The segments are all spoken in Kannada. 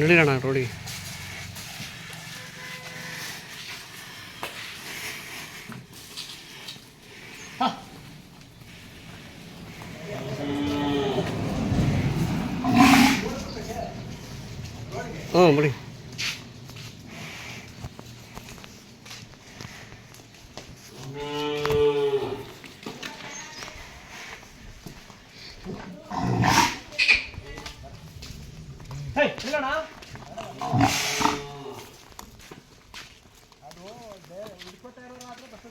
ನಡೀರಣ ರೋಡಿಗೆ ಹ್ಞೂ ಬಿಡಿ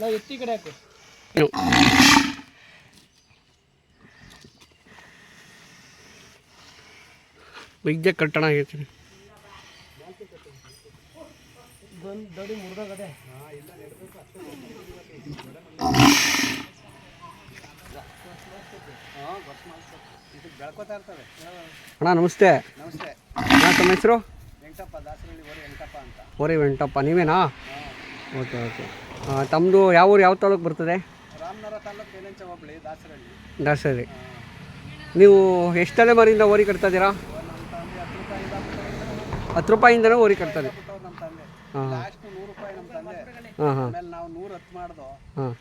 ತಿರ್ಸ್ಕೊಂಡೆ ಎತ್ತಿ ಕಡೆ ಹಾಕು ವೈದ್ಯ ಕಟ್ಟಣ ಹೇಳ್ತೀನಿ ಅಣ್ಣ ನಮಸ್ತೆ. ನಮಸ್ತೆ. ಅಣ್ಣ ತಮ್ಮ ಹೆಸರು? ವೆಂಕಟಪ್ಪ ದಾಸರಳ್ಳಿ ಓರಿ ವೆಂಕಟಪ್ಪ ಅಂತ. ಓರಿ ವೆಂಟಪ್ಪ ನೀವೇನಾ? Okay okay. ತಮ್ಮದು ಯಾವ ಊರು ಯಾವ ತಾಲೂಕು ಬರ್ತದೆ? ದಾಸರಿ ನೀವು ಎಷ್ಟು ತಲೆಮಾರಿಯಿಂದ ಓರಿ ಕಟ್ತಾ ಇದ್ದೀರಾ? ಹತ್ತು ರೂಪಾಯಿಂದ ಹತ್ತು ರೂಪಾಯಿಂದನೂ ಓರಿ ಕಟ್ತಾರೆ ಹಾಂ ಹಾಂ. ಹಾಂ ಹಾಂ. ಹಾಂ.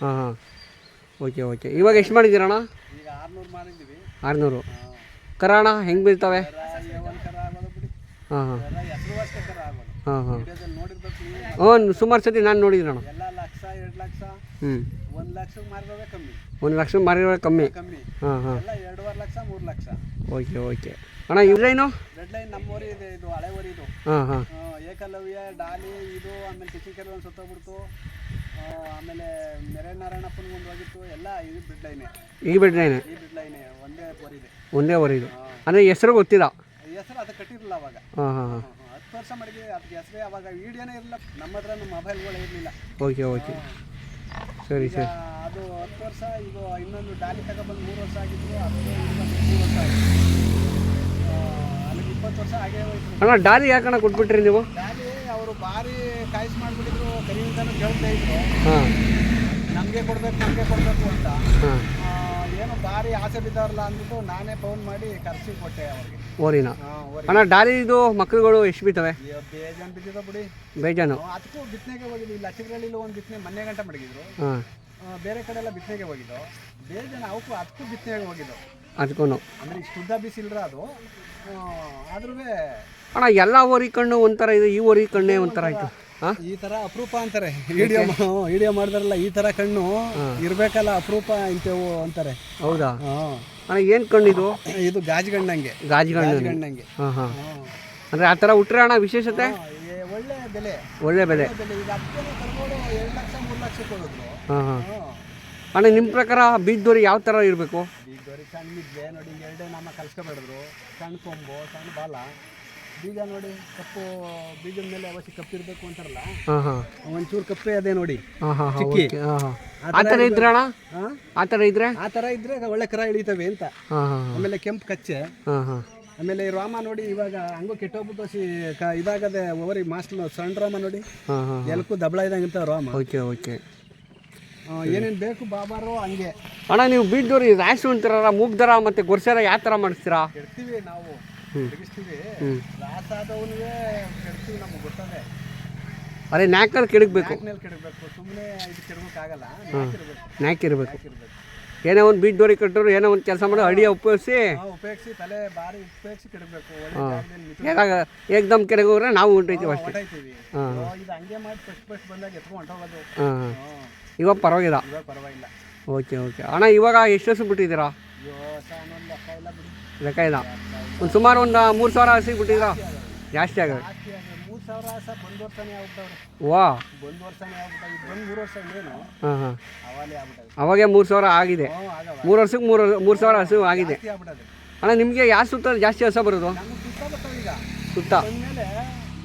ಹಾಂ ಓಕೆ ಓಕೆ. ಇವಾಗ ಎಷ್ಟು ಮಾಡಿದ್ದೀರಣ್ಣ? ಆರ್ನೂರು ಕರಾಣ ಅಣ್ಣ ಹೆಂಗೆ ಬೀಳ್ತವೆ ಒಂದು ಕರ ಆಗೋದು ಬಿಡಿ ಹಾಂ ಹಾಂ. ಹಾಂ ಹಾಂ. ಹ್ಞೂ ಸುಮಾರು ಸತಿ ನಾನು ನೋಡಿದ್ದೀನಣ್ಣ ಎಲ್ಲ ಲಕ್ಷ ಎರಡು ಲಕ್ಷ. ಹ್ಞೂ ಒಂದು ಲಕ್ಷಕ್ಕೆ ಮಾರಿರೋದೇ ಕಮ್ಮಿ. ಒಂದು ಲಕ್ಷ ಮಾರಿರೋ ಕಮ್ಮಿ. ಕಮ್ಮಿ. ಹಾಂ ಹಾಂ. ಎಲ್ಲ ಎರಡೂವರೆ ಲಕ್ಷ ಮೂರು ಲಕ್ಷ. Okay okay. ಅಣ್ಣ ಇವ್ರೇನು ರೆಡ್ ಲೈನ್ ನಮ್ಮೂರಿ ಇದೆ ಇದು ಹಳೆ ಊರಿ ಇದು. ಹಾಂ ಹಾಂ. ಏಕಲವ್ಯ ಡಾಲಿ ಇದು ಆಮೇಲೆ ಟಿಚಿಕೆರೆ ಒಂದು ಸುತ್ತೋಗ್ಬಿಡ್ತು. ಆಮೇಲೆ ಮೆರೆನಾರಾಯಣಪ್ಪನ ಒಂದು ಹೋಗಿತ್ತು. ಎಲ್ಲ ಇದು ಬಿಡ್ ಲೈನೆ. ಈ ಬಿಡ್ರೇನೆ ಈ ಬಿಡ್ ಲೈನೆ ಒಂದೇ ಬೋರಿದೆ ಒಂದೇ ಓರಿದು ಅಂದರೆ ಹೆಸರು ಗೊತ್ತಿಲ್ಲ. ಹೆಸರು ಅದು ಕಟ್ಟಿರಲಿಲ್ಲ ಅವಾಗ. ಹಾಂ ಹಾಂ. ಹತ್ತು ವರ್ಷ ಮಾಡಿದ್ವಿ ಅದಕ್ಕೆ ಹೆಸರೇ ಅವಾಗ ವಿಡಿಯೋನೇ ಇರಲಿಲ್ಲ. ನಮ್ಮ ಹತ್ರ ಮೊಬೈಲ್ಗಳು ಇರಲಿಲ್ಲ. Okay okay. ಸರಿ ಈಗ ಸರಿ. ಅದು ಹತ್ತು ವರ್ಷ ಈಗ ಇನ್ನೊಂದು ಡಾಲಿ ತಗೊಬಂದು ಮೂರು ವರ್ಷ ಆಗಿದ್ರು ಅದು ಮೂರು ವರ್ಷ ಆಯಿತು. ಅಲ್ಲಿಗೆ ಇಪ್ಪತ್ತು ವರ್ಷ ಆಗೇ ಹೋಯ್ತು. ಅಣ್ಣ ಡಾಲಿ ಯಾಕಣ್ಣ ಕೊಟ್ಬಿಟ್ರಿ ನೀವು? ಡಾಲಿ ಅವರು ಭಾರಿ ಕಾಯಿಸಿ ಮಾಡಿಬಿಟ್ಟಿದ್ರು ಕರಿವಿಂದನೂ ಕೇಳ್ತಾ ಇದ್ರು. ಹಾಂ. ನಮಗೆ ಕೊಡಬೇಕು ನಮಗೆ ಕೊಡಬೇಕು ಅಂತ. ಹಾಂ. ಆ, ಭಾರಿ ಆಸೆ ಬಿದ್ದಾರಲ್ಲ ಅಂದ್ಬಿಟ್ಟು ನಾನೇ ಫೋನ್ ಮಾಡಿ ಕರ್ಸಿ ಕೊಟ್ಟೆ ಅವ್ರಿಗೆ. ಓರಿನ. ಹಾಂ ದಾರಿ ಅಣ್ಣ ಡಾಲಿದು ಮಕ್ಕಳುಗಳು ಎಷ್ಟು ಬಿಟ್ಟವೆ ಬೇಜಾನ್ ಬಿದ್ದಿದೆ ಬಿಡಿ. ಬೇಜಾನು. ಅದಕ್ಕೂ ಬಿತ್ತನೆಗೆ ಹೋಗಿದ್ವಿ. ಇಲ್ಲಿ ಹಚ್ಚಿಗಳಲ್ಲಿ ಒಂದು ಬಿತ್ತನೆ ಮೊನ್ನೆ ಗಂಟೆ ಮಡಗಿದ್ರು. ಹಾಂ. ಆ, ಬೇರೆ ಕಡೆ ಎಲ್ಲ ಬಿತ್ತನೆಗೆ ಹೋಗಿದ್ದು. ಬೇಜಾನ ಅವಕ್ಕೂ ಅದಕ್ಕೂ ಬಿತ್ತನೆಗೆ ಹೋಗಿದ್ದು. ಅದಕ್ಕೂ ಅಂದ್ರೆ ಇಷ್ಟು ಉದ್ದ ಬಿಸಿಲ್ರ ಅದು. ಆದ್ರೂ ಅಣ್ಣ ಎಲ್ಲ ಓರಿ ಕಣ್ಣು ಒಂಥರ ಇದೆ ಈ ಓರಿ ಕಣ್ಣೇ ಒಂಥರ ಆಯಿತು. ಈ ತರ ಅಪರೂಪ ಅಂತಾರೆ. ವಿಡಿಯೋ ವಿಡಿಯೋ ಮಾಡಿದಾರಲ್ಲ ಈ ತರ ಕಣ್ಣು ಇರ್ಬೇಕಲ್ಲ ಅಪರೂಪ ಇಂತೇವು ಅಂತಾರೆ. ಹೌದಾ? ಹಾಂ ಅಣ್ಣ ಏನು ಕಣ್ಣಿದು ಇದು? ಗಾಜುಗಣ್ಣಂಗೆ ಗಾಜು ಗಾಜಿ ಗಣ್ಣಂಗೆ ಹಾಂ ಅಂದರೆ ಆ ತರ ಹುಟ್ರೆ ಅಣ್ಣ ವಿಶೇಷತೆ? ಒಳ್ಳೆ ಬೆಲೆ. ಒಳ್ಳೆ ಬೆಲೆ. ಅಣ್ಣ ನಿಮ್ಮ ಪ್ರಕಾರ ಬೀದ್ದೋರಿ ಯಾವ ಥರ ಇರಬೇಕು? ಬೀಗದವ್ರಿಗೆ ಸಣ್ಣ ನೋಡಿ ಎರಡೇ ನಾಮ ಕಲ್ಸ್ಕೊಬೇಡಿದ್ರು ಸಣ್ಣ ಕೊಂಬು ಸಣ್ಣ ಬಾಲ. ಬೀಗ ನೋಡಿ ಕಪ್ಪು ಬೀಜದ ಮೇಲೆ ಅವಶ್ಯ ಕಪ್ಪಿರ್ಬೇಕು ಅಂತಾರಲ್ಲ ಹಾಂ ಹಾಂ. ಒಂಚೂರು ಕಪ್ಪೆ ಅದೇ ನೋಡಿ ಹಾಂ ಹಾಂ ಚಿಕ್ಕಿ. ಹಾಂ ಆ ಥರ ಇದ್ರೆ ಅಣ್ಣ? ಆ? ಥರ ಇದ್ರೆ? ಆ ಥರ ಇದ್ರೆ ಒಳ್ಳೆ ಕರ ಇಳಿತವೆ ಅಂತ. ಹಾಂ ಹಾಂ ಆಮೇಲೆ ಕೆಂಪು ಕಚ್ಚೆ. ಹಾಂ ಹಾಂ. ಆಮೇಲೆ ಈ ರಾಮ ನೋಡಿ ಇವಾಗ ಹಂಗೂ ಕೆಟ್ಟೋಗ್ಬಿಟ್ಟು ಸಿ ಕ ಇದಾಗದೆ ಓವರಿ ಮಾಸ್ಟರ್ ಸಣ್ಣ ರಾಮ ನೋಡಿ. ದಬ್ಳ ಎಲ್ಕು ದಬಳ ಇದ್ದಂಗಿಂತ ರಾಮ. Okay okay. ಏನೇನು ಬೇಕು ಬಾಬಾರು ಹಂಗೆ. ಅಣ್ಣ ನೀವು ಬೀದ್ದವ್ರು ಇದು ರಾಶಿ ಅಂತಾರಲ್ಲ ಮೂಗ್ ಮತ್ತೆ ಮತ್ತು ಗೊರ್ಸರ ಯಾವ ಥರ ಮಾಡಿಸ್ತೀರಾ? ಇರ್ತೀವಿ ನಾವು. ಕೆಡಗಿಸ್ತೀವಿ. ಹ್ಞೂ ಲಾಸ್ ಆದವನಿಗೆ ಕೆಡ್ತೀವಿ ನಮ್ಗೆ ಗೊತ್ತದೆ. ಅದೇ ಕೆಡಗಬೇಕು. ಸುಮ್ಮನೆ ಇದು ಕೆಡಬೇಕಾಗಲ್ಲ ಏನೋ ಒಂದು ಬೀದ್ದವ್ರಿಗೆ ಕಟ್ಟರು ಏನೋ ಒಂದು ಕೆಲಸ ಮಾಡೋ ಅಡಿಯ ಉಪಯೋಗಿಸಿ. ನಾವು ಉಪಯೋಗಿಸಿ ತಲೆ ಬಾರಿ ಉಪಯೋಗಿಸಿ ಕೆಡಬೇಕು ಒಳ್ಳೆ ಜಾಗದಲ್ಲಿ ಮಿತ್ರ ಯಾವಾಗ ಏಕ್ದಮ್ ಕೆಳಗೋದ್ರೆ ನಾವು ಹೊಂಟೈತೀವಿ ಅಷ್ಟೇ. ಹಾಂ ಇದು ಹಂಗೆ ಮಾಡಿ ಫಸ್ಟ್ ಫಸ್ಟ್ ಬಂದಾಗ ಎತ್ಕೊಂಡು ಹೊಂಟೋಗೋದು ಹಾಂ ಇವಾಗ ಪರವಾಗಿಲ್ಲ. ಇವಾಗ ಪರವಾಗಿಲ್ಲ. Okay okay. ಅಣ್ಣ ಇವಾಗ ಎಷ್ಟು ವರ್ಷ ಬಿಟ್ಟಿದ್ದೀರಾ? ಅಯ್ಯೋ ಸಾನೊಂದು ಲೆಕ್ಕ ಇಲ್ಲ ಬಿಡಿ. ಲೆಕ್ಕ ಇಲ್ಲ. ಒಂದು ಸುಮಾರು ಒಂದು ಮೂರು ಸಾವಿರ ಹಸಿ ಬಿಟ್ಟಿದ್ರ? ಜಾಸ್ತಿ ಆಗುತ್ತೆ ಆಗಿದೆ. ಮೂರು ಸಾವಿರ ಬಂದು ವರ್ಷನೇ ಆಗ್ಬಿಟ್ಟವ್ರೆ. ವಾ. ಬಂದು ವರ್ಷನೇ ಆಗ್ಬಿಟ್ಟಾವ ಇದು ಬಂದು ಮೂರು ವರ್ಷ ಹಾಂ ಹಾಂ. ಅವಾಗೆ ಮೂರು ಸಾವಿರ ಆಗಿದೆ. ಮೂರು ವರ್ಷಕ್ಕೆ ಮೂರು ಮೂರು ಸಾವಿರ ಹಸು ಆಗಿದೆ. ಅಣ್ಣ ನಿಮಗೆ ಯಾವ ಸುತ್ತ ಜಾಸ್ತಿ ಹಸ ಬರೋದು? ಸುತ್ತ ಮೇಲೆ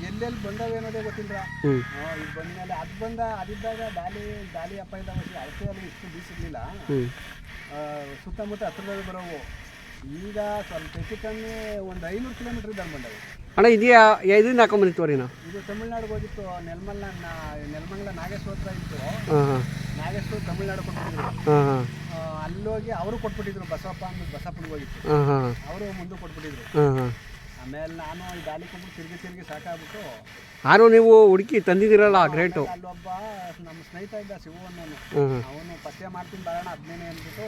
ಎಲ್ಲೆಲ್ಲಿ ಬಂದವೆ ಅನ್ನೋದೇ ಗೊತ್ತಿಲ್ಲ ಹ್ಞೂ ಬಂದ್ಮೇಲೆ ಅದು ಬಂದ ಅದಿದ್ದಾಗ ಅಪ್ಪ ಇದ್ದಾಗ ಅಳತೆಯಲ್ಲಿ ಇಷ್ಟು ಬೀಸಿರ್ಲಿಲ್ಲ ಸುತ್ತಮುತ್ತ ಹತ್ರದಲ್ಲಿ ಬರೋವು. ಈಗ ಸ್ವಲ್ಪ ಹೆಚ್ಚು ಕಮ್ಮಿ ಒಂದು ಐನೂರು ಕಿಲೋಮೀಟ್ರ್ ಇದ್ದಾಗ ಬಂದವು ಅಣ್ಣ ಇದೆಯಾ? ಇದನ್ನ ಹಾಕೊಂಬಂದಿ ತೋರಿನ ಇದು ತಮಿಳ್ನಾಡಿಗೆ ಹೋಗಿತ್ತು ನೆಲಮಲ್ಲ ನೆಲಮಂಗಲ ನಾಗೇಶ್ವರ ಹತ್ರ ಇತ್ತು. ಹಾಂ ಹಾಂ. ನಾಗೇಶ್ವರ ತಮಿಳ್ನಾಡು ಕೊಟ್ಬಿಟ್ಟಿದ್ರು. ಹಾಂ ಹಾಂ. ಆ, ಅಲ್ಲೋಗಿ ಅವರು ಕೊಟ್ಬಿಟ್ಟಿದ್ರು ಬಸವಪ್ಪ ಅಂದ್ಬಿಟ್ಟು ಬಸಪ್ಪನಿಗೆ ಹೋಗಿತ್ತು. ಹಾಂ ಹಾಂ. ಅವರು ಮುಂದೆ ಕೊಟ್ಬಿಟ್ಟಿದ್ರು. ಹಾಂ ಹಾಂ. ಆಮೇಲೆ ನಾನು ಈ ಕೊಟ್ಬಿಟ್ಟು ತಿರುಗಿ ತಿರುಗಿ ಸಾಕಾಗ್ಬಿಟ್ಟು ಆರು ನೀವು ಹುಡುಕಿ ತಂದಿದ್ದೀರಲ್ಲ ಗ್ರೇಟು. ಅಲ್ಲೊಬ್ಬ ನಮ್ಮ ಸ್ನೇಹಿತ ಇದ್ದ ಶಿವು ಅನ್ನೋನು ಅವನು ಪತ್ತೆ ಮಾಡ್ತೀನಿ ಬರೋಣ ಹದಿನೇನೆ ಅಂದ್ಬಿಟ್ಟು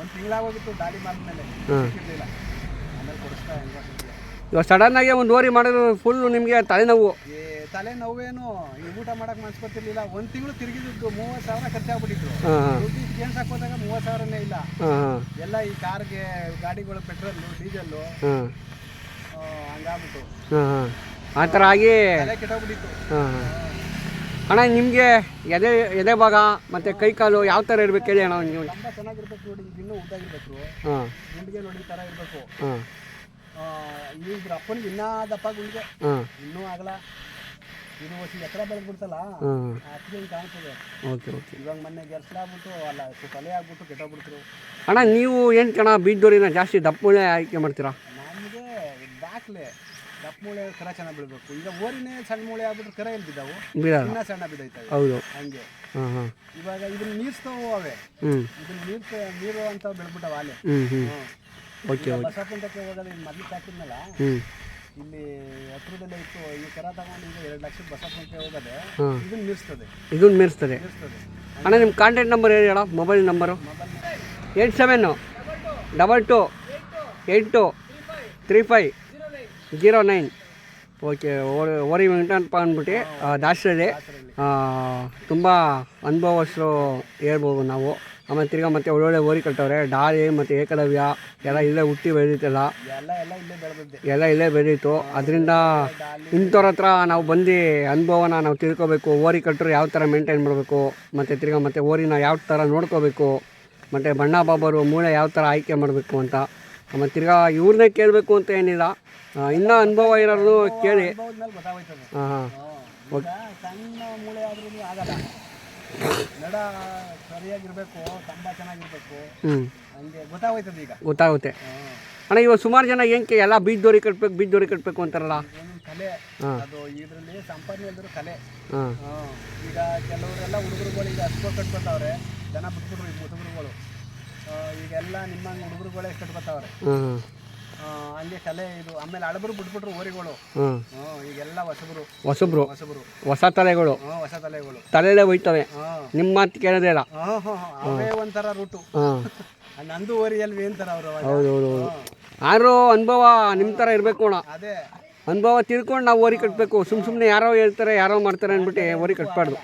ಒಂದು ತಿಂಗಳಾಗೋಗಿತ್ತು ದಾಳಿ ಮಾಡಿದ್ಮೇಲೆ. ಹಾಂ ಸಿಕ್ಕಿರ್ಲಿಲ್ಲ ಆಮೇಲೆ ಕೊಡಿಸ್ತಾ ಹೆಂಗ ಇವಾಗ ಸಡನ್ನಾಗಿ ಒಂದು ಓರಿ ಮಾಡಿದ್ರು ಫುಲ್ ನಿಮಗೆ ತಲೆನೋವು. ಏ ತಲೆ ನೋವೇನು ಈ ಊಟ ಮಾಡಕ್ ಮನ್ಸ್ಕೊತಿರ್ಲಿಲ್ಲ. ಒಂದ್ ಒಂದು ತಿಂಗಳು ತಿರುಗಿದ್ದು ಮೂವತ್ತು ಸಾವಿರ ಖರ್ಚಾಗ್ಬಿಟ್ಟಿದ್ರು ಹಾಂ ಹಾಂ ದುಡ್ಡು ಹೋದಾಗ ಮೂವತ್ತು ಸಾವಿರನೇ ಇಲ್ಲ. ಹಾಂ ಎಲ್ಲ ಈ ಕಾರ್ಗೆ ಗಾಡಿಗಳು ಪೆಟ್ರೋಲು ಡೀಸೆಲ್ಲು ಹಾಂ ಹಾಂ ಹಾಂ ಆ ಥರ ಆಗಿ ಹಾಂ ಅಣ್ಣ ನಿಮಗೆ ಎದೆ ಎದೆ ಭಾಗ ಮತ್ತು ಕೈ ಕಾಲು ಯಾವ ಥರ ಇರ್ಬೇಕು ಹೇಳಿ ಅಣ್ಣ ನೀವು. ತುಂಬ ಚೆನ್ನಾಗಿರ್ಬೇಕು ನೋಡಿ ಇನ್ನೂ ಊಟ ಉದ್ದಾಗಿರ್ಬೇಕು ಹಾಂ ಗುಂಡಿಗೆ ನೋಡಿ ಥರ ಇರಬೇಕು. ಹಾಂ ಇವ್ರ ಅಪ್ಪನಿಗೆ ಇನ್ನೂ ದಪ್ಪ ಗುಂಡಿಗೆ. ಹಾಂ ಇನ್ನೂ ಆಗಲ್ಲ. ಇದು ವರ್ಷ ಎಕರೆ ಬೆಳೆದ್ಬಿಡ್ತಲ್ಲ ಹಾಂ ಅತ್ತಿಗೆ ಹಿಂಗೆ ಕಾಣ್ತದೆ. Okay okay. ಇವಾಗ ಮೊನ್ನೆ ಗೆರ್ಸ್ಲಾಗ್ಬಿಟ್ಟು ಅಲ್ಲ ತಲೆ ಆಗ್ಬಿಟ್ಟು ಕೆಟ್ಟೋಗ್ಬಿಡ್ತರು ಅಣ್ಣ ನೀವು ಏನು ಕಣ ಬೀಜದೋರಿನ ಜಾಸ್ತಿ ದಪ್ಪನೇ ಆಯ್ಕೆ ಮಾಡ್ತೀರಾ? ದಾಖಲೆ. ದಪ್ಪ ಮೂಳೆ ಕರ ಚೆನ್ನಾಗಿ ಬೀಳ್ಬೇಕು. ಈಗ ಓರಿನೇ ಸಣ್ಣ ಮೂಳೆ ಆಗ್ಬಿಟ್ರೆ ಕರ ಎಲ್ಲಿ ಬಿದ್ದಾವು? ಬೀಳಲ್ಲ ಇನ್ನೂ ಸಣ್ಣ ಬಿದ್ದೈತವೆ. ಹೌದು. ಹಂಗೆ. ಹಾಂ ಹಾಂ. ಇವಾಗ ಇದನ್ನ ನೀರ್ಸ್ತಾವು ಅವೆ. ಹ್ಞೂ ಇದನ್ನ ನೀರ್ ನೀರು ಅಂತ ಬೆಳ್ಬಿಟ್ಟವ ಅಲೆ ಹ್ಞೂ ಹ್ಞೂ ಹ್ಞೂ ಓಕೆ ಓಕೆ ಬಸಪ್ಪಂತಕ್ಕೆ ಹೋಗೋದು ಹ್ಞೂ ಇಲ್ಲಿ ಹತ್ರದಲ್ಲೇ ಇತ್ತು. ಈ ಕರ ತಗೊಂಡು ಈಗ ಎರಡು ಲಕ್ಷ ಬಸ ಹೋಗೋದೆ ಹಾಂ. ಇದನ್ನ ನೀರ್ಸ್ತದೆ ಇದನ್ನ ಮೀರಿಸ್ತದೆ. ನೀರ್ಸ್ತದೆ ಅಣ್ಣ ನಿಮ್ಮ ಕಾಂಟ್ಯಾಕ್ಟ್ ನಂಬರ್ ಹೇಳಿ ಹೇಳ mobile number mobile eight seven double two. Eight two. Three five zero nine. Okay ಓರಿ ವೆಂಕಟಪ್ಪ ಅಂದ್ಬಿಟ್ಟು ದಾಸರಳ್ಳಿ. ತುಂಬ ಅನುಭವಸ್ಥರು ಹೇಳ್ಬೋದು ನಾವು. ಆಮೇಲೆ ತಿರ್ಗಾ ಮತ್ತೆ ಒಳ್ಳೊಳ್ಳೆ ಓರಿ ಕಟ್ಟವ್ರೆ ಡಾಲಿ ಮತ್ತು ಏಕಲವ್ಯ, ಎಲ್ಲ ಇಲ್ಲೇ ಹುಟ್ಟಿ ಬೆಳೆದಿತ್ತಲ್ಲ. ಎಲ್ಲ ಇಲ್ಲೇ ಬೆಳೀತು ಅದರಿಂದ ಇಂಥವ್ರ ಹತ್ರ ನಾವು ಬಂದು ಅನುಭವನ ನಾವು ತಿಳ್ಕೊಬೇಕು. ಓರಿ ಕಟ್ಟರು ಯಾವ ಥರ ಮೇಂಟೈನ್ ಮಾಡಬೇಕು? ಮತ್ತು ತಿರ್ಗಾ ಮತ್ತೆ ಓರಿನ ಯಾವ ಥರ ನೋಡ್ಕೋಬೇಕು? ಮತ್ತು ಬಣ್ಣ ಬಾಬರು, ಮೂಳೆ ಯಾವ ಥರ ಆಯ್ಕೆ ಮಾಡಬೇಕು ಅಂತ. ಮತ್ತು ತಿರ್ಗಾ ಇವ್ರನ್ನೇ ಕೇಳಬೇಕು ಅಂತ ಏನಿಲ್ಲ. ಇನ್ನೂ ಅನುಭವ ಇರೋರು ಕೇಳಿ. ಹಾಂ ಹಾಂ. ಈಗ ಸಣ್ಣ ಮೂಳೆ ಆದ್ರೂ ಆಗಲ್ಲ ನಡ ಸರಿಯಾಗಿರ್ಬೇಕು ಕಂಬ ಚೆನ್ನಾಗಿರ್ಬೇಕು ಹಂಗೆ ಗೊತ್ತಾಗೋಯ್ತದೆ ಈಗ ಗೊತ್ತಾಗುತ್ತೆ. ಅಣ್ಣ, ಇವಾಗ ಸುಮಾರು ಜನ ಏನಕ್ಕೆ ಎಲ್ಲ ಬೀದ್ದೋರಿ ಕಟ್ಬೇಕು ಬೀದ್ದೋರಿ ಕಟ್ಬೇಕು ಅಂತಾರಲ್ಲ? ಕಲೆ ಅದು ಇದರಲ್ಲಿ ಸಂಪಾದನೆ ಅಂದ್ರೆ ಕಲೆ. ಈಗ ಕೆಲವರೆಲ್ಲ ಹುಡುಗರುಗಳು ಈಗ ಹಸ್ಕೋ ಕಟ್ಕೊತಾವ್ರೆ ಜನ ಬಿಟ್ಬಿಟ್ರು ಹುಡುಗರುಗಳು ಈಗೆಲ್ಲ ನಿಮ್ಮ ಹುಡುಗರುಗಳೇ ಕಟ್ಕೊತಾವ್ರೆ ಹಂಗೆ ಕಲೆ ಇದು ಆಮೇಲೆ ಹಳಬರು ಬಿಟ್ಬಿಟ್ರು ಓರಿಗಳು ಈಗೆಲ್ಲ ಹೊಸಬರು. ಹೊಸಬ್ರು. ಹೊಸಬರು. ಹೊಸ ತಲೆಗಳು. ಹೊಸ ತಲೆಗಳು. ತಲೆಯಲ್ಲೇ ಹೋಯ್ತವೆ. ನಿಮ್ಮ ಮಾತು ಕೇಳೋದೇ ಇಲ್ಲ. ಅವೇ ಒಂಥರ ರೂಟು. ನಂದು ಓರಿಯಲ್ವಿ ಅಂತಾರ ಅವರು ಅವಾಗ. ಹೌದು ಹೌದು ಹೌದು ಆದ್ರೂ ಅನುಭವ ನಿಮ್ಮ ಥರ ಇರಬೇಕು ಅಣ್ಣ. ಅದೇ. ಅನುಭವ ತಿಳ್ಕೊಂಡು ನಾವು ಓರಿ ಕಟ್ಟಬೇಕು ಸುಮ್ಮ ಸುಮ್ಮನೆ ಯಾರೋ ಹೇಳ್ತಾರೆ ಯಾರೋ ಮಾಡ್ತಾರೆ ಅಂದ್ಬಿಟ್ಟು ಓರಿ ಕಟ್ಟಬಾರ್ದು